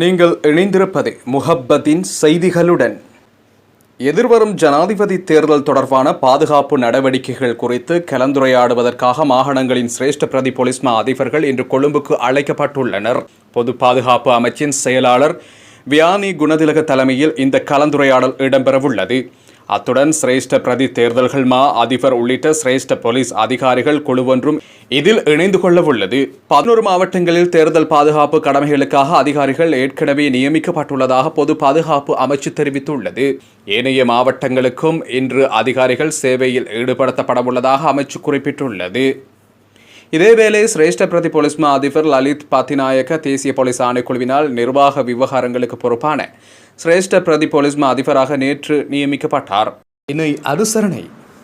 நீங்கள் இணைந்திருப்பது முஹப்பத்தின் செய்திகளுடன். எதிர்வரும் ஜனாதிபதி தேர்தல் தொடர்பான பாதுகாப்பு நடவடிக்கைகள் குறித்து கலந்துரையாடுவதற்காக மாகாணங்களின் சிரேஷ்ட பிரதி போலீஸ் மா அதிபர்கள் இன்று கொழும்புக்கு அழைக்கப்பட்டுள்ளனர். பொது பாதுகாப்பு அமைச்சின் செயலாளர் வியானி குணதிலக தலைமையில் இந்த கலந்துரையாடல் இடம்பெறவுள்ளது. அத்துடன் சிரேஷ்ட பிரதி தேர்தல்கள் மா அதிபர் உள்ளிட்ட சிரேஷ்ட போலீஸ் அதிகாரிகள் குழுவொன்றும் இதில் இணைந்து கொள்ளவுள்ளது. பதினோரு மாவட்டங்களில் தேர்தல் பாதுகாப்பு கடமைகளுக்காக அதிகாரிகள் ஏற்கனவே நியமிக்கப்பட்டுள்ளதாக பொது பாதுகாப்பு அமைச்சு தெரிவித்துள்ளது. ஏனைய மாவட்டங்களுக்கும் இன்று அதிகாரிகள் சேவையில் ஈடுபடுத்தப்படவுள்ளதாக அமைச்சு குறிப்பிட்டுள்ளது. இதேவேளை சிரேஷ்ட பிரதி போலீஸ் மா அதிபர் லலித் பத்திநாயக்க தேசிய போலீஸ் ஆணைக்குழுவினால் நிர்வாக விவகாரங்களுக்கு பொறுப்பான சிரேஷ்ட பிரதி போலீஸ் மா அதிபராக நேற்று நியமிக்கப்பட்டார். இணை அனுசரணை.